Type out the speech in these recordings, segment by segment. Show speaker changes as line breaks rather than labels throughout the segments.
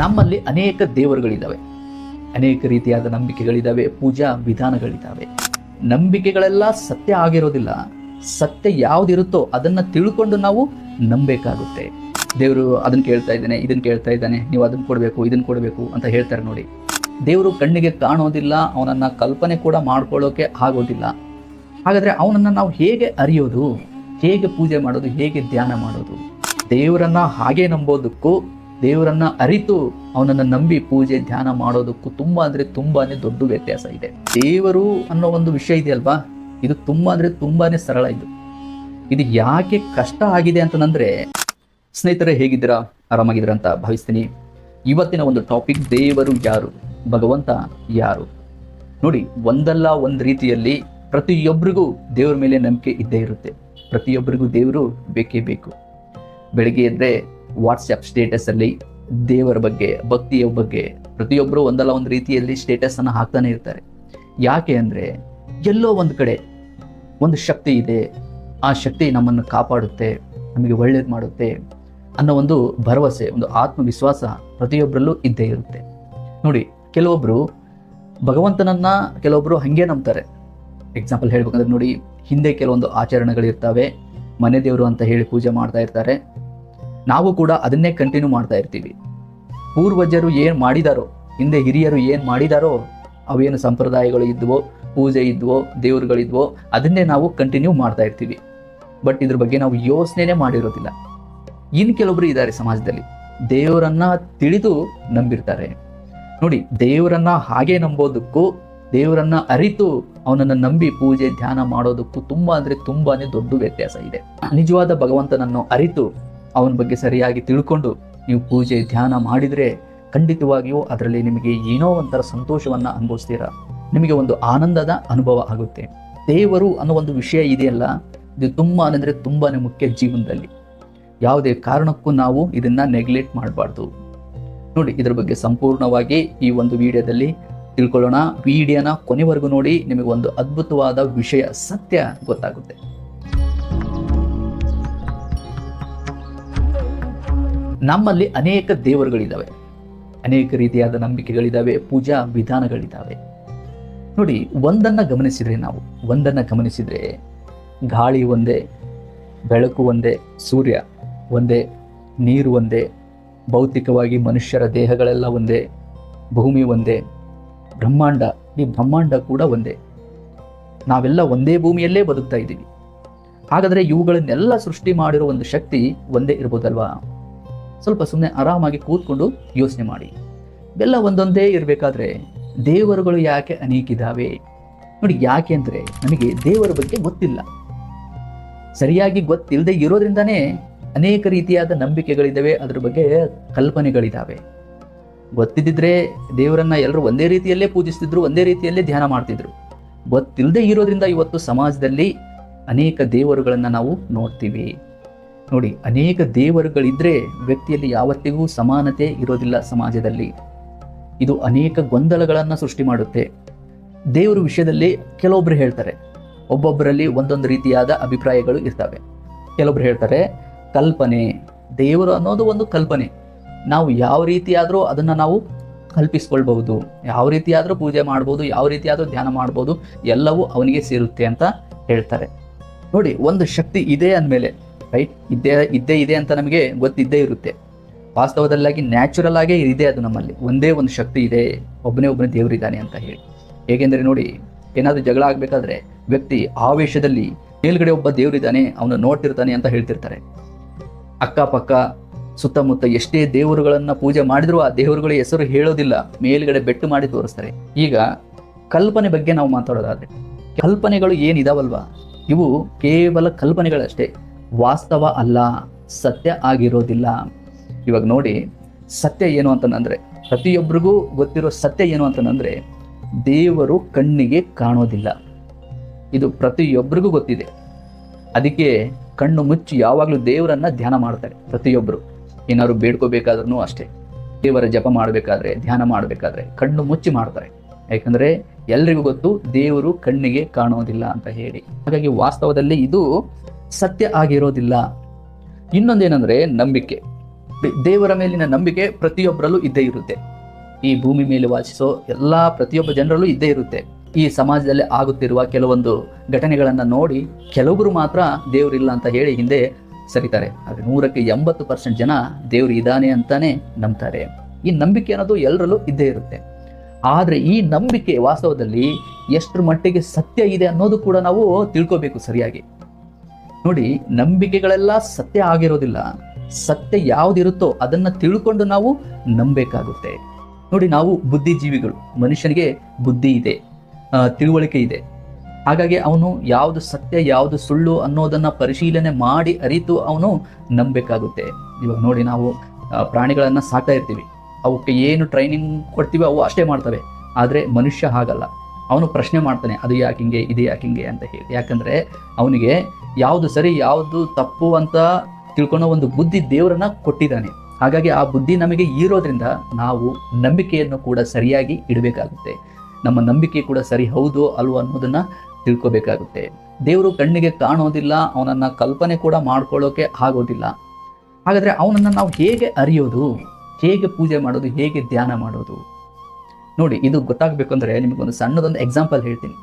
ನಮ್ಮಲ್ಲಿ ಅನೇಕ ದೇವರುಗಳಿದ್ದಾವೆ. ಅನೇಕ ರೀತಿಯಾದ ನಂಬಿಕೆಗಳಿದ್ದಾವೆ, ಪೂಜಾ ವಿಧಾನಗಳಿದ್ದಾವೆ. ನಂಬಿಕೆಗಳೆಲ್ಲ ಸತ್ಯ ಆಗಿರೋದಿಲ್ಲ. ಸತ್ಯ ಯಾವುದಿರುತ್ತೋ ಅದನ್ನು ತಿಳ್ಕೊಂಡು ನಾವು ನಂಬೇಕಾಗುತ್ತೆ ದೇವರು ಅದನ್ನು ಕೇಳ್ತಾ ಇದ್ದಾನೆ ಇದನ್ನು ಕೇಳ್ತಾ ಇದ್ದಾನೆ, ನೀವು ಅದನ್ನು ಕೊಡಬೇಕು ಇದನ್ನು ಕೊಡಬೇಕು ಅಂತ ಹೇಳ್ತಾರೆ ನೋಡಿ. ದೇವರು ಕಣ್ಣಿಗೆ ಕಾಣೋದಿಲ್ಲ, ಅವನನ್ನು ಕಲ್ಪನೆ ಕೂಡ ಮಾಡ್ಕೊಳ್ಳೋಕೆ ಆಗೋದಿಲ್ಲ. ಹಾಗಾದರೆ ಅವನನ್ನು ನಾವು ಹೇಗೆ ಅರಿಯೋದು? ಹೇಗೆ ಪೂಜೆ ಮಾಡೋದು? ಹೇಗೆ ಧ್ಯಾನ ಮಾಡೋದು? ದೇವರನ್ನು ಹಾಗೆ ನಂಬೋದಕ್ಕೂ ದೇವರನ್ನ ಅರಿತು ಅವನನ್ನ ನಂಬಿ ಪೂಜೆ, ಧ್ಯಾನ ಮಾಡೋದಕ್ಕೂ ತುಂಬ ಅಂದರೆ ತುಂಬಾನೇ ದೊಡ್ಡ ವ್ಯತ್ಯಾಸ ಇದೆ. ದೇವರು ಅನ್ನೋ ಒಂದು ವಿಷಯ ಇದೆಯಲ್ವಾ? ಇದು ತುಂಬ ಅಂದರೆ ತುಂಬಾನೇ ಸರಳ ಇದು. ಇದು ಯಾಕೆ ಕಷ್ಟ ಆಗಿದೆ ಅಂತಂದ್ರೆ, ಸ್ನೇಹಿತರೆ ಹೇಗಿದ್ದೀರಾ? ಆರಾಮಾಗಿದ್ದೀರಾ ಅಂತ ಭಾವಿಸ್ತೀನಿ. ಇವತ್ತಿನ ಒಂದು ಟಾಪಿಕ್, ದೇವರು ಯಾರು? ಭಗವಂತ ಯಾರು? ನೋಡಿ, ಒಂದಲ್ಲ ಒಂದು ರೀತಿಯಲ್ಲಿ ಪ್ರತಿಯೊಬ್ಬರಿಗೂ ದೇವರ ಮೇಲೆ ನಂಬಿಕೆ ಇದ್ದೇ ಇರುತ್ತೆ. ಪ್ರತಿಯೊಬ್ಬರಿಗೂ ದೇವರು ಬೇಕೇ ಬೇಕು. ಬೆಳಿಗ್ಗೆ ಎದ್ರೆ ವಾಟ್ಸಪ್ ಸ್ಟೇಟಸ್ ಅಲ್ಲಿ ದೇವರ ಬಗ್ಗೆ, ಭಕ್ತಿಯ ಬಗ್ಗೆ ಪ್ರತಿಯೊಬ್ಬರು ಒಂದಲ್ಲ ಒಂದು ರೀತಿಯಲ್ಲಿ ಸ್ಟೇಟಸ್ ಅನ್ನು ಹಾಕ್ತಾನೆ ಇರ್ತಾರೆ. ಯಾಕೆ ಅಂದರೆ ಎಲ್ಲೋ ಒಂದು ಕಡೆ ಒಂದು ಶಕ್ತಿ ಇದೆ, ಆ ಶಕ್ತಿ ನಮ್ಮನ್ನು ಕಾಪಾಡುತ್ತೆ, ನಮಗೆ ಒಳ್ಳೇದು ಮಾಡುತ್ತೆ ಅನ್ನೋ ಒಂದು ಭರವಸೆ, ಒಂದು ಆತ್ಮವಿಶ್ವಾಸ ಪ್ರತಿಯೊಬ್ಬರಲ್ಲೂ ಇದ್ದೇ ಇರುತ್ತೆ. ನೋಡಿ ಕೆಲವೊಬ್ಬರು ಭಗವಂತನನ್ನ ಕೆಲವೊಬ್ಬರು ಹಂಗೆ ನಂಬ್ತಾರೆ. ಎಕ್ಸಾಂಪಲ್ ಹೇಳ್ಬೇಕಂದ್ರೆ ನೋಡಿ, ಹಿಂದೆ ಕೆಲವೊಂದು ಆಚರಣೆಗಳಿರ್ತಾವೆ, ಮನೆ ದೇವರು ಅಂತ ಹೇಳಿ ಪೂಜೆ ಮಾಡ್ತಾ ಇರ್ತಾರೆ. ನಾವು ಕೂಡ ಅದನ್ನೇ ಕಂಟಿನ್ಯೂ ಮಾಡ್ತಾ ಇರ್ತೀವಿ. ಪೂರ್ವಜರು ಏನು ಮಾಡಿದಾರೋ, ಹಿಂದೆ ಹಿರಿಯರು ಏನು ಮಾಡಿದಾರೋ, ಅವೇನು ಸಂಪ್ರದಾಯಗಳು ಇದ್ವೋ, ಪೂಜೆ ಇದ್ವೋ, ದೇವರುಗಳಿದ್ವೋ, ಅದನ್ನೇ ನಾವು ಕಂಟಿನ್ಯೂ ಮಾಡ್ತಾ ಇರ್ತೀವಿ. ಬಟ್ ಇದ್ರ ಬಗ್ಗೆ ನಾವು ಯೋಚನೆನೇ ಮಾಡಿರೋದಿಲ್ಲ. ಇನ್ನು ಕೆಲವೊಬ್ರು ಇದ್ದಾರೆ ಸಮಾಜದಲ್ಲಿ. ದೇವರನ್ನ ತಿಳಿದು ನಂಬಿರ್ತಾರೆ. ನೋಡಿ, ದೇವರನ್ನ ಹಾಗೆ ನಂಬೋದಕ್ಕೂ, ದೇವರನ್ನ ಅರಿತು ಅವನನ್ನ ನಂಬಿ ಪೂಜೆ, ಧ್ಯಾನ ಮಾಡೋದಕ್ಕೂ ತುಂಬಾ ಅಂದರೆ ತುಂಬಾನೇ ದೊಡ್ಡ ವ್ಯತ್ಯಾಸ ಇದೆ. ನಿಜವಾದ ಭಗವಂತನನ್ನು ಅರಿತು ಅವನ ಬಗ್ಗೆ ಸರಿಯಾಗಿ ತಿಳ್ಕೊಂಡು ನೀವು ಪೂಜೆ, ಧ್ಯಾನ ಮಾಡಿದರೆ ಖಂಡಿತವಾಗಿಯೂ ಅದರಲ್ಲಿ ನಿಮಗೆ ಏನೋ ಒಂಥರ ಸಂತೋಷವನ್ನು ಅನುಭವಿಸ್ತೀರಾ. ನಿಮಗೆ ಒಂದು ಆನಂದದ ಅನುಭವ ಆಗುತ್ತೆ. ದೇವರು ಅನ್ನೋ ಒಂದು ವಿಷಯ ಇದೆಯಲ್ಲ, ಇದು ತುಂಬ ಅಂದರೆ ತುಂಬಾ ಮುಖ್ಯ ಜೀವನದಲ್ಲಿ. ಯಾವುದೇ ಕಾರಣಕ್ಕೂ ನಾವು ಇದನ್ನು ನೆಗ್ಲೆಕ್ಟ್ ಮಾಡಬಾರ್ದು. ನೋಡಿ, ಇದರ ಬಗ್ಗೆ ಸಂಪೂರ್ಣವಾಗಿ ಈ ಒಂದು ವಿಡಿಯೋದಲ್ಲಿ ತಿಳ್ಕೊಳ್ಳೋಣ. ವಿಡಿಯೋನ ಕೊನೆವರೆಗೂ ನೋಡಿ, ನಿಮಗೆ ಒಂದು ಅದ್ಭುತವಾದ ವಿಷಯ ಸತ್ಯ ಗೊತ್ತಾಗುತ್ತೆ. ನಮ್ಮಲ್ಲಿ ಅನೇಕ ದೇವರುಗಳಿದ್ದಾವೆ ಅನೇಕ ರೀತಿಯಾದ ನಂಬಿಕೆಗಳಿದ್ದಾವೆ ಪೂಜಾ ವಿಧಾನಗಳಿದ್ದಾವೆ ನೋಡಿ, ಒಂದನ್ನು ಗಮನಿಸಿದರೆ ನಾವು, ಒಂದನ್ನು ಗಮನಿಸಿದರೆ ಗಾಳಿ ಒಂದೇ, ಬೆಳಕು ಒಂದೇ, ಸೂರ್ಯ ಒಂದೇ, ನೀರು ಒಂದೇ, ಭೌತಿಕವಾಗಿ ಮನುಷ್ಯರ ದೇಹಗಳೆಲ್ಲ ಒಂದೇ, ಭೂಮಿ ಒಂದೇ, ಬ್ರಹ್ಮಾಂಡ, ಈ ಬ್ರಹ್ಮಾಂಡ ಕೂಡ ಒಂದೇ. ನಾವೆಲ್ಲ ಒಂದೇ ಭೂಮಿಯಲ್ಲೇ ಬದುಕ್ತಾ ಇದ್ದೀವಿ. ಹಾಗಾದರೆ ಇವುಗಳನ್ನೆಲ್ಲ ಸೃಷ್ಟಿ ಮಾಡಿರೋ ಒಂದು ಶಕ್ತಿ ಒಂದೇ ಇರ್ಬೋದಲ್ವಾ? ಸ್ವಲ್ಪ ಸುಮ್ಮನೆ ಆರಾಮಾಗಿ ಕೂತ್ಕೊಂಡು ಯೋಚನೆ ಮಾಡಿ. ಇವೆಲ್ಲ ಒಂದೊಂದೇ ಇರಬೇಕಾದ್ರೆ ದೇವರುಗಳು ಯಾಕೆ ಅನೇಕಿದ್ದಾವೆ? ನೋಡಿ ಯಾಕೆ ಅಂದರೆ ನಮಗೆ ದೇವರ ಬಗ್ಗೆ ಗೊತ್ತಿಲ್ಲ. ಸರಿಯಾಗಿ ಗೊತ್ತಿಲ್ಲದೆ ಇರೋದ್ರಿಂದನೇ ಅನೇಕ ರೀತಿಯಾದ ನಂಬಿಕೆಗಳಿದ್ದಾವೆ, ಅದ್ರ ಬಗ್ಗೆ ಕಲ್ಪನೆಗಳಿದ್ದಾವೆ. ಗೊತ್ತಿದ್ದಿದ್ರೆ ದೇವರನ್ನ ಎಲ್ಲರೂ ಒಂದೇ ರೀತಿಯಲ್ಲೇ ಪೂಜಿಸ್ತಿದ್ರು, ಒಂದೇ ರೀತಿಯಲ್ಲೇ ಧ್ಯಾನ ಮಾಡ್ತಿದ್ರು. ಗೊತ್ತಿಲ್ಲದೆ ಇರೋದ್ರಿಂದ ಇವತ್ತು ಸಮಾಜದಲ್ಲಿ ಅನೇಕ ದೇವರುಗಳನ್ನು ನಾವು ನೋಡ್ತೀವಿ. ನೋಡಿ, ಅನೇಕ ದೇವರುಗಳಿದ್ರೆ ವ್ಯಕ್ತಿಯಲ್ಲಿ ಯಾವತ್ತಿಗೂ ಸಮಾನತೆ ಇರೋದಿಲ್ಲ ಸಮಾಜದಲ್ಲಿ. ಇದು ಅನೇಕ ಗೊಂದಲಗಳನ್ನು ಸೃಷ್ಟಿ ಮಾಡುತ್ತೆ. ದೇವರ ವಿಷಯದಲ್ಲಿ ಕೆಲವೊಬ್ಬರು ಹೇಳ್ತಾರೆ. ಒಬ್ಬೊಬ್ಬರಲ್ಲಿ ಒಂದೊಂದು ರೀತಿಯಾದ ಅಭಿಪ್ರಾಯಗಳು ಇರ್ತವೆ. ಕೆಲವೊಬ್ರು ಹೇಳ್ತಾರೆ, ಕಲ್ಪನೆ, ದೇವರು ಅನ್ನೋದು ಒಂದು ಕಲ್ಪನೆ. ನಾವು ಯಾವ ರೀತಿಯಾದರೂ ಅದನ್ನು ನಾವು ಕಲ್ಪಿಸ್ಕೊಳ್ಬಹುದು. ಯಾವ ರೀತಿಯಾದರೂ ಪೂಜೆ ಮಾಡ್ಬೋದು, ಯಾವ ರೀತಿಯಾದರೂ ಧ್ಯಾನ ಮಾಡ್ಬೋದು, ಎಲ್ಲವೂ ಅವನಿಗೆ ಸೇರುತ್ತೆ ಅಂತ ಹೇಳ್ತಾರೆ. ನೋಡಿ, ಒಂದು ಶಕ್ತಿ ಇದೆ ಅಂದಮೇಲೆ ರೈಟ್ ಇದ್ದೇ ಇದ್ದೇ ಇದೆ ಅಂತ ನಮಗೆ ಗೊತ್ತಿದ್ದೇ ಇರುತ್ತೆ. ವಾಸ್ತವದಲ್ಲಾಗಿ ನ್ಯಾಚುರಲ್ ಆಗೇ ಇದೆ ಅದು ನಮ್ಮಲ್ಲಿ. ಒಂದೇ ಒಂದು ಶಕ್ತಿ ಇದೆ. ಒಬ್ಬನೇ ಒಬ್ಬನೇ ದೇವರಿದ್ದಾನೆ ಅಂತ ಹೇಳಿ. ಹೇಗೆಂದರೆ ನೋಡಿ, ಏನಾದರೂ ಜಗಳ ಆಗಬೇಕಾದ್ರೆ ವ್ಯಕ್ತಿ ಆವೇಶದಲ್ಲಿ ಮೇಲ್ಗಡೆ ಒಬ್ಬ ದೇವರಿದ್ದಾನೆ, ಅವನು ನೋಡ್ತಿರ್ತಾನೆ ಅಂತ ಹೇಳ್ತಿರ್ತಾರೆ. ಅಕ್ಕಪಕ್ಕ, ಸುತ್ತಮುತ್ತ ಎಷ್ಟೇ ದೇವರುಗಳನ್ನ ಪೂಜೆ ಮಾಡಿದರೂ ಆ ದೇವರುಗಳ ಹೆಸರು ಹೇಳೋದಿಲ್ಲ. ಮೇಲ್ಗಡೆ ಬೆಟ್ಟು ಮಾಡಿ ತೋರಿಸ್ತಾರೆ. ಈಗ ಕಲ್ಪನೆ ಬಗ್ಗೆ ನಾವು ಮಾತಾಡೋದಾದ್ರೆ, ಕಲ್ಪನೆಗಳು ಏನಿದಾವಲ್ವಾ? ಇವು ಕೇವಲ ಕಲ್ಪನೆಗಳಷ್ಟೇ. ವಾಸ್ತವ ಅಲ್ಲ, ಸತ್ಯ ಆಗಿರೋದಿಲ್ಲ. ಇವಾಗ ನೋಡಿ, ಸತ್ಯ ಏನು ಅಂತಂದ್ರೆ ಪ್ರತಿಯೊಬ್ಬರಿಗೂ ಗೊತ್ತಿರೋ ಸತ್ಯ ಏನು ಅಂತಂದ್ರೆ, ದೇವರು ಕಣ್ಣಿಗೆ ಕಾಣೋದಿಲ್ಲ. ಇದು ಪ್ರತಿಯೊಬ್ಬರಿಗೂ ಗೊತ್ತಿದೆ. ಅದಕ್ಕೆ ಕಣ್ಣು ಮುಚ್ಚಿ ಯಾವಾಗಲೂ ದೇವರನ್ನ ಧ್ಯಾನ ಮಾಡ್ತಾರೆ ಪ್ರತಿಯೊಬ್ಬರು ಏನಾದ್ರು ಬೇಡ್ಕೋಬೇಕಾದ್ರೂ ಅಷ್ಟೇ. ದೇವರ ಜಪ ಮಾಡಬೇಕಾದ್ರೆ, ಧ್ಯಾನ ಮಾಡಬೇಕಾದ್ರೆ ಕಣ್ಣು ಮುಚ್ಚಿ ಮಾಡ್ತಾರೆ. ಯಾಕಂದ್ರೆ ಎಲ್ರಿಗೂ ಗೊತ್ತು ದೇವರು ಕಣ್ಣಿಗೆ ಕಾಣೋದಿಲ್ಲ ಅಂತ ಹೇಳಿ. ಹಾಗಾಗಿ ವಾಸ್ತವದಲ್ಲಿ ಇದು ಸತ್ಯ ಆಗಿರೋದಿಲ್ಲ. ಇನ್ನೊಂದೇನೆಂದರೆ ನಂಬಿಕೆ. ದೇವರ ಮೇಲಿನ ನಂಬಿಕೆ ಪ್ರತಿಯೊಬ್ಬರಲ್ಲೂ ಇದ್ದೇ ಇರುತ್ತೆ. ಈ ಭೂಮಿ ಮೇಲೆ ವಾಸಿಸೋ ಎಲ್ಲ ಪ್ರತಿಯೊಬ್ಬ ಜನರಲ್ಲೂ ಇದ್ದೇ ಇರುತ್ತೆ. ಈ ಸಮಾಜದಲ್ಲಿ ಆಗುತ್ತಿರುವ ಕೆಲವೊಂದು ಘಟನೆಗಳನ್ನು ನೋಡಿ ಕೆಲವರು ಮಾತ್ರ ದೇವರಿಲ್ಲ ಅಂತ ಹೇಳಿ ಹಿಂದೆ ಸರಿತಾರೆ. ಆದರೆ ನೂರಕ್ಕೆ ಎಂಬತ್ತು ಪರ್ಸೆಂಟ್ ಜನ ದೇವರು ಇದ್ದಾನೆ ಅಂತಾನೆ ನಂಬ್ತಾರೆ. ಈ ನಂಬಿಕೆ ಅನ್ನೋದು ಎಲ್ಲರಲ್ಲೂ ಇದ್ದೇ ಇರುತ್ತೆ. ಆದರೆ ಈ ನಂಬಿಕೆ ವಾಸ್ತವದಲ್ಲಿ ಎಷ್ಟರ ಮಟ್ಟಿಗೆ ಸತ್ಯ ಇದೆ ಅನ್ನೋದು ಕೂಡ ನಾವು ತಿಳ್ಕೋಬೇಕು ಸರಿಯಾಗಿ. ನೋಡಿ, ನಂಬಿಕೆಗಳೆಲ್ಲ ಸತ್ಯ ಆಗಿರೋದಿಲ್ಲ. ಸತ್ಯ ಯಾವುದಿರುತ್ತೋ ಅದನ್ನ ತಿಳ್ಕೊಂಡು ನಾವು ನಂಬಬೇಕಾಗುತ್ತೆ. ನೋಡಿ, ನಾವು ಬುದ್ಧಿಜೀವಿಗಳು. ಮನುಷ್ಯನಿಗೆ ಬುದ್ಧಿ ಇದೆ ತಿಳುವಳಿಕೆ ಇದೆ. ಹಾಗಾಗಿ ಅವನು ಯಾವುದು ಸತ್ಯ, ಯಾವುದು ಸುಳ್ಳು ಅನ್ನೋದನ್ನ ಪರಿಶೀಲನೆ ಮಾಡಿ ಅರಿತು ಅವನು ನಂಬಬೇಕಾಗುತ್ತೆ. ಇವಾಗ ನೋಡಿ, ನಾವು ಪ್ರಾಣಿಗಳನ್ನ ಸಾಕ್ತಾ ಇರ್ತೀವಿ. ಅವಕ್ಕೆ ಏನು ಟ್ರೈನಿಂಗ್ ಕೊಡ್ತೀವಿ ಅವು ಅಷ್ಟೇ ಮಾಡ್ತವೆ. ಆದರೆ ಮನುಷ್ಯ ಹಾಗಲ್ಲ. ಅವನು ಪ್ರಶ್ನೆ ಮಾಡ್ತಾನೆ, ಅದು ಯಾಕೆ ಹಿಂಗೆ, ಇದು ಯಾಕೆ ಹಿಂಗೆ ಅಂತ ಹೇಳಿ. ಯಾಕಂದ್ರೆ ಅವನಿಗೆ ಯಾವುದು ಸರಿ, ಯಾವುದು ತಪ್ಪು ಅಂತ ತಿಳ್ಕೊಳ್ಳೋ ಒಂದು ಬುದ್ಧಿ ದೇವರನ್ನ ಕೊಟ್ಟಿದ್ದಾನೆ. ಹಾಗಾಗಿ ಆ ಬುದ್ಧಿ ನಮಗೆ ಇರೋದ್ರಿಂದ ನಾವು ನಂಬಿಕೆಯನ್ನು ಕೂಡ ಸರಿಯಾಗಿ ಇಡಬೇಕಾಗುತ್ತೆ. ನಮ್ಮ ನಂಬಿಕೆ ಕೂಡ ಸರಿ ಹೌದು ಅಲ್ವೋ ಅನ್ನೋದನ್ನ ತಿಳ್ಕೊಬೇಕಾಗುತ್ತೆ. ದೇವರು ಕಣ್ಣಿಗೆ ಕಾಣೋದಿಲ್ಲ, ಅವನನ್ನ ಕಲ್ಪನೆ ಕೂಡ ಮಾಡ್ಕೊಳ್ಳೋಕೆ ಆಗೋದಿಲ್ಲ. ಹಾಗಾದ್ರೆ ಅವನನ್ನು ನಾವು ಹೇಗೆ ಅರಿಯೋದು? ಹೇಗೆ ಪೂಜೆ ಮಾಡೋದು? ಹೇಗೆ ಧ್ಯಾನ ಮಾಡೋದು? ನೋಡಿ, ಇದು ಗೊತ್ತಾಗಬೇಕು ಅಂದರೆ ನಿಮಗೊಂದು ಸಣ್ಣದೊಂದು ಎಕ್ಸಾಂಪಲ್ ಹೇಳ್ತೀನಿ.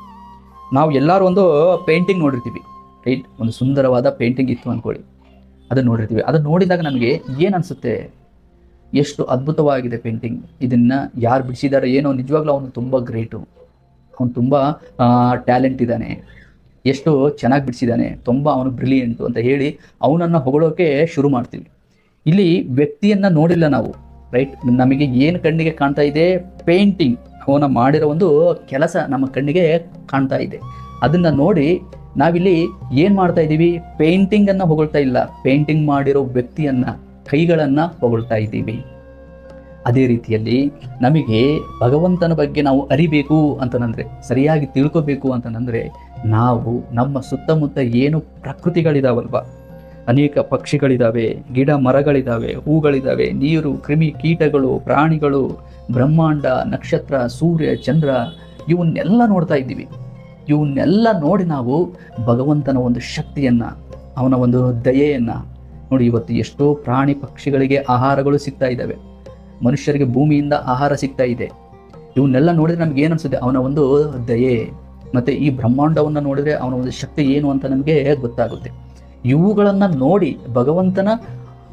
ನಾವು ಎಲ್ಲರೂ ಒಂದು ಪೇಂಟಿಂಗ್ ನೋಡಿರ್ತೀವಿ. ರೈಟ್ ಒಂದು ಸುಂದರವಾದ ಪೇಂಟಿಂಗ್ ಇತ್ತು ಅಂದ್ಕೊಳ್ಳಿ ಅದನ್ನು ನೋಡಿರ್ತೀವಿ. ಅದನ್ನು ನೋಡಿದಾಗ ನಮಗೆ ಏನು ಅನಿಸುತ್ತೆ? ಎಷ್ಟು ಅದ್ಭುತವಾಗಿದೆ ಪೇಂಟಿಂಗ್ ಇದನ್ನು ಯಾರು ಬಿಡಿಸಿದ್ದಾರೆ ಏನೋ, ನಿಜವಾಗ್ಲೂ ಅವನು ತುಂಬ ಗ್ರೇಟು ಅವನು ತುಂಬ ಟ್ಯಾಲೆಂಟ್ ಇದ್ದಾನೆ. ಎಷ್ಟು ಚೆನ್ನಾಗಿ ಬಿಡಿಸಿದ್ದಾನೆ ತುಂಬ ಅವನು ಬ್ರಿಲಿಯಂಟು ಅಂತ ಹೇಳಿ ಅವನನ್ನು ಹೊಗಳೋಕೆ ಶುರು ಮಾಡ್ತೀವಿ. ಇಲ್ಲಿ ವ್ಯಕ್ತಿಯನ್ನು ನೋಡಿಲ್ಲ ನಾವು. ರೈಟ್ ನಮಗೆ ಏನು ಕಣ್ಣಿಗೆ ಕಾಣ್ತಾ ಇದೆ? ಪೇಂಟಿಂಗ್ ಅವನ ಮಾಡಿರೋ ಒಂದು ಕೆಲಸ ನಮ್ಮ ಕಣ್ಣಿಗೆ ಕಾಣ್ತಾ ಇದೆ. ಅದನ್ನ ನೋಡಿ ನಾವಿಲ್ಲಿ ಏನು ಮಾಡ್ತಾ ಇದ್ದೀವಿ ಪೇಂಟಿಂಗ್ ಅನ್ನ ಹೊಗಳ್ತಾ ಇಲ್ಲ. ಪೇಂಟಿಂಗ್ ಮಾಡಿರೋ ವ್ಯಕ್ತಿಯನ್ನ, ಕೈಗಳನ್ನ ಹೊಗಳ್ತಾ ಇದ್ದೀವಿ ಅದೇ ರೀತಿಯಲ್ಲಿ ನಮಗೆ ಭಗವಂತನ ಬಗ್ಗೆ ನಾವು ಅರಿಬೇಕು ಅಂತಂದ್ರೆ ಸರಿಯಾಗಿ ತಿಳ್ಕೋಬೇಕು ಅಂತಂದ್ರೆ ನಾವು ನಮ್ಮ ಸುತ್ತಮುತ್ತ ಏನು ಪ್ರಕೃತಿಗಳಿದಾವಲ್ವಾ ಅನೇಕ ಪಕ್ಷಿಗಳಿದ್ದಾವೆ ಗಿಡ ಮರಗಳಿದ್ದಾವೆ ಹೂಗಳಿದ್ದಾವೆ ನೀರು, ಕ್ರಿಮಿ ಕೀಟಗಳು, ಪ್ರಾಣಿಗಳು, ಬ್ರಹ್ಮಾಂಡ, ನಕ್ಷತ್ರ, ಸೂರ್ಯ, ಚಂದ್ರ, ಇವನ್ನೆಲ್ಲ ನೋಡ್ತಾ ಇದ್ದೀವಿ. ಇವನ್ನೆಲ್ಲ ನೋಡಿ ನಾವು ಭಗವಂತನ ಒಂದು ಶಕ್ತಿಯನ್ನು, ಅವನ ಒಂದು ದಯೆಯನ್ನು. ನೋಡಿ, ಇವತ್ತು ಎಷ್ಟೋ ಪ್ರಾಣಿ ಪಕ್ಷಿಗಳಿಗೆ ಆಹಾರಗಳು ಸಿಗ್ತಾ ಇದ್ದಾವೆ. ಮನುಷ್ಯರಿಗೆ ಭೂಮಿಯಿಂದ ಆಹಾರ ಸಿಗ್ತಾ ಇದೆ. ಇವನ್ನೆಲ್ಲ ನೋಡಿದ್ರೆ ನಮ್ಗೆ ಏನು ಅನ್ಸುತ್ತೆ? ಅವನ ಒಂದು ದಯೆ. ಮತ್ತು ಈ ಬ್ರಹ್ಮಾಂಡವನ್ನು ನೋಡಿದರೆ ಅವನ ಒಂದು ಶಕ್ತಿ ಏನು ಅಂತ ನಮಗೆ ಗೊತ್ತಾಗುತ್ತೆ. ಇವುಗಳನ್ನ ನೋಡಿ ಭಗವಂತನ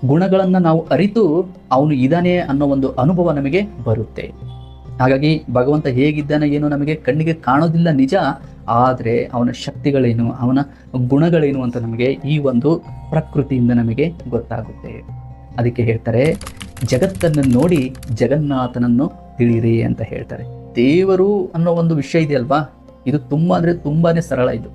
ಗುಣಗಳನ್ನು ನಾವು ಅರಿತು ಅವನು ಇದ್ದಾನೆ ಅನ್ನೋ ಒಂದು ಅನುಭವ ನಮಗೆ ಬರುತ್ತೆ. ಹಾಗಾಗಿ ಭಗವಂತ ಹೇಗಿದ್ದಾನೆ ಏನು ನಮಗೆ ಕಣ್ಣಿಗೆ ಕಾಣೋದಿಲ್ಲ ನಿಜ, ಆದರೆ ಅವನ ಶಕ್ತಿಗಳೇನು, ಅವನ ಗುಣಗಳೇನು ಅಂತ ನಮಗೆ ಈ ಒಂದು ಪ್ರಕೃತಿಯಿಂದ ನಮಗೆ ಗೊತ್ತಾಗುತ್ತೆ. ಅದಕ್ಕೆ ಹೇಳ್ತಾರೆ, ಜಗತ್ತನ್ನು ನೋಡಿ ಜಗನ್ನಾಥನನ್ನು ತಿಳಿಯಿರಿ ಅಂತ ಹೇಳ್ತಾರೆ. ದೇವರು ಅನ್ನೋ ಒಂದು ವಿಷಯ ಇದೆಯಲ್ವಾ? ಇದು ತುಂಬ ಅಂದರೆ ತುಂಬಾ ಸರಳ ಇದು.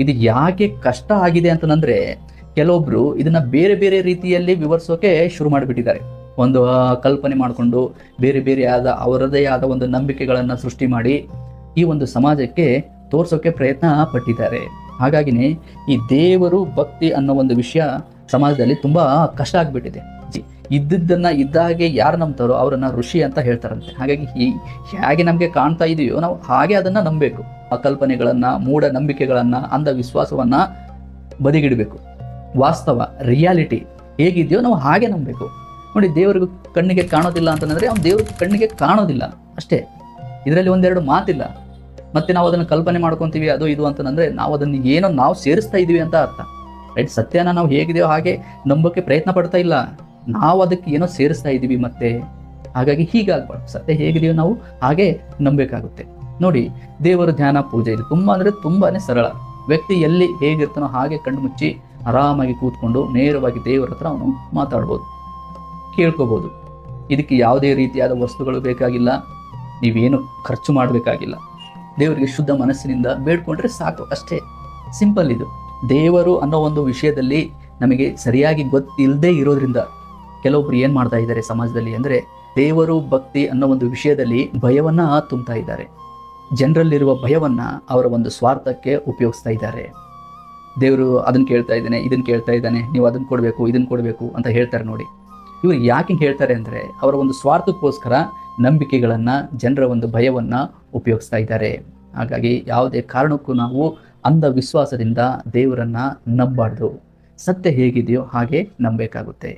ಇದು ಯಾಕೆ ಕಷ್ಟ ಆಗಿದೆ ಅಂತಂದ್ರೆ ಕೆಲವೊಬ್ರು ಇದನ್ನ ಬೇರೆ ಬೇರೆ ರೀತಿಯಲ್ಲಿ ವಿವರಿಸೋಕೆ ಶುರು ಮಾಡಿಬಿಟ್ಟಿದ್ದಾರೆ. ಒಂದು ಕಲ್ಪನೆ ಮಾಡಿಕೊಂಡು ಬೇರೆ ಬೇರೆ ಆದ ಅವರದೇ ಆದ ಒಂದು ನಂಬಿಕೆಗಳನ್ನು ಸೃಷ್ಟಿ ಮಾಡಿ ಈ ಒಂದು ಸಮಾಜಕ್ಕೆ ತೋರಿಸೋಕೆ ಪ್ರಯತ್ನ ಪಟ್ಟಿದ್ದಾರೆ. ಹಾಗಾಗಿನೇ ಈ ದೇವರು ಭಕ್ತಿ ಅನ್ನೋ ಒಂದು ವಿಷಯ ಸಮಾಜದಲ್ಲಿ ತುಂಬಾ ಕಷ್ಟ ಆಗ್ಬಿಟ್ಟಿದೆ. ಇದ್ದದ್ದನ್ನ ಇದ್ದಾಗೆ ಯಾರು ನಂಬ್ತಾರೋ ಅವರನ್ನ ಋಷಿ ಅಂತ ಹೇಳ್ತಾರಂತೆ. ಹಾಗಾಗಿ ಈ ಹೇಗೆ ನಮಗೆ ಕಾಣ್ತಾ ಇದೆಯೋ ನಾವು ಹಾಗೆ ಅದನ್ನ ನಂಬಬೇಕು. ಆ ಮೂಢನಂಬಿಕೆಗಳನ್ನು ಮೂಢ ನಂಬಿಕೆಗಳನ್ನ ಅಂಧವಿಶ್ವಾಸವನ್ನ ಬದಿಗಿಡಬೇಕು. ವಾಸ್ತವ, ರಿಯಾಲಿಟಿ ಹೇಗಿದೆಯೋ ನಾವು ಹಾಗೆ ನಂಬಬೇಕು. ನೋಡಿ, ದೇವರಿಗೂ ಕಣ್ಣಿಗೆ ಕಾಣೋದಿಲ್ಲ ಅಂತಂದರೆ ಅವ್ನು ದೇವ್ರ ಕಣ್ಣಿಗೆ ಕಾಣೋದಿಲ್ಲ. ಅಷ್ಟೇ. ಇದರಲ್ಲಿ ಒಂದೆರಡು ಮಾತಿಲ್ಲ. ಮತ್ತೆ ನಾವು ಅದನ್ನು ಕಲ್ಪನೆ ಮಾಡ್ಕೊತೀವಿ, ಅದು ಇದು ಅಂತಂದರೆ ನಾವು ಅದನ್ನು ಏನೋ ನಾವು ಸೇರಿಸ್ತಾ ಇದ್ದೀವಿ ಅಂತ ಅರ್ಥ. ರೈಟ್ ಸತ್ಯನ ನಾವು ಹೇಗಿದೆಯೋ ಹಾಗೆ ನಂಬೋಕ್ಕೆ ಪ್ರಯತ್ನ ಪಡ್ತಾ ಇಲ್ಲ. ನಾವು ಅದಕ್ಕೆ ಏನೋ ಸೇರಿಸ್ತಾ ಇದ್ದೀವಿ ಮತ್ತೆ. ಹಾಗಾಗಿ ಹೀಗಾಗ್ಬಾರ್ದು. ಸತ್ಯ ಹೇಗಿದೆಯೋ ನಾವು ಹಾಗೆ ನಂಬಬೇಕಾಗುತ್ತೆ ನೋಡಿ, ದೇವರ ಧ್ಯಾನ, ಪೂಜೆ ಇದು ತುಂಬಾ ಅಂದರೆ ತುಂಬಾನೇ ಸರಳ. ವ್ಯಕ್ತಿ ಎಲ್ಲಿ ಹೇಗಿರ್ತಾನೋ ಹಾಗೆ ಕಣ್ಣು ಮುಚ್ಚಿ ಆರಾಮಾಗಿ ಕೂತ್ಕೊಂಡು ನೇರವಾಗಿ ದೇವರ ಹತ್ರ ಅವನು ಮಾತಾಡ್ಬೋದು ಕೇಳ್ಕೋಬಹುದು ಇದಕ್ಕೆ ಯಾವುದೇ ರೀತಿಯಾದ ವಸ್ತುಗಳು ಬೇಕಾಗಿಲ್ಲ, ನೀವೇನು ಖರ್ಚು ಮಾಡಬೇಕಾಗಿಲ್ಲ. ದೇವರಿಗೆ ಶುದ್ಧ ಮನಸ್ಸಿನಿಂದ ಬೇಡ್ಕೊಂಡ್ರೆ ಸಾಕು, ಅಷ್ಟೇ. ಸಿಂಪಲ್ ಇದು. ದೇವರು ಅನ್ನೋ ಒಂದು ವಿಷಯದಲ್ಲಿ ನಮಗೆ ಸರಿಯಾಗಿ ಗೊತ್ತಿಲ್ಲದೆ ಇರೋದ್ರಿಂದ ಕೆಲವೊಬ್ರು ಏನ್ ಮಾಡ್ತಾ ಇದ್ದಾರೆ ಸಮಾಜದಲ್ಲಿ ಅಂದ್ರೆ ದೇವರು ಭಕ್ತಿ ಅನ್ನೋ ಒಂದು ವಿಷಯದಲ್ಲಿ ಭಯವನ್ನ ತುಂಬ್ತಾ ಇದ್ದಾರೆ. ಜನರಲ್ಲಿರುವ ಭಯವನ್ನು ಅವರ ಒಂದು ಸ್ವಾರ್ಥಕ್ಕೆ ಉಪಯೋಗಿಸ್ತಾ ಇದ್ದಾರೆ. ದೇವರು ಅದನ್ನು ಕೇಳ್ತಾ ಇದ್ದಾನೆ ಇದನ್ನು ಕೇಳ್ತಾ ಇದ್ದಾನೆ, ನೀವು ಅದನ್ನು ಕೊಡಬೇಕು ಇದನ್ನು ಕೊಡಬೇಕು ಅಂತ ಹೇಳ್ತಾರೆ ನೋಡಿ. ಇವರು ಯಾಕೆ ಹೇಳ್ತಾರೆ ಅಂದರೆ ಅವರ ಒಂದು ಸ್ವಾರ್ಥಕ್ಕೋಸ್ಕರ ನಂಬಿಕೆಗಳನ್ನು, ಜನರ ಒಂದು ಭಯವನ್ನು ಉಪಯೋಗಿಸ್ತಾ ಇದ್ದಾರೆ. ಹಾಗಾಗಿ ಯಾವುದೇ ಕಾರಣಕ್ಕೂ ನಾವು ಅಂಧವಿಶ್ವಾಸದಿಂದ ದೇವರನ್ನು ನಂಬಾರ್ದು ಸತ್ಯ ಹೇಗಿದೆಯೋ ಹಾಗೆ ನಂಬಬೇಕಾಗುತ್ತೆ.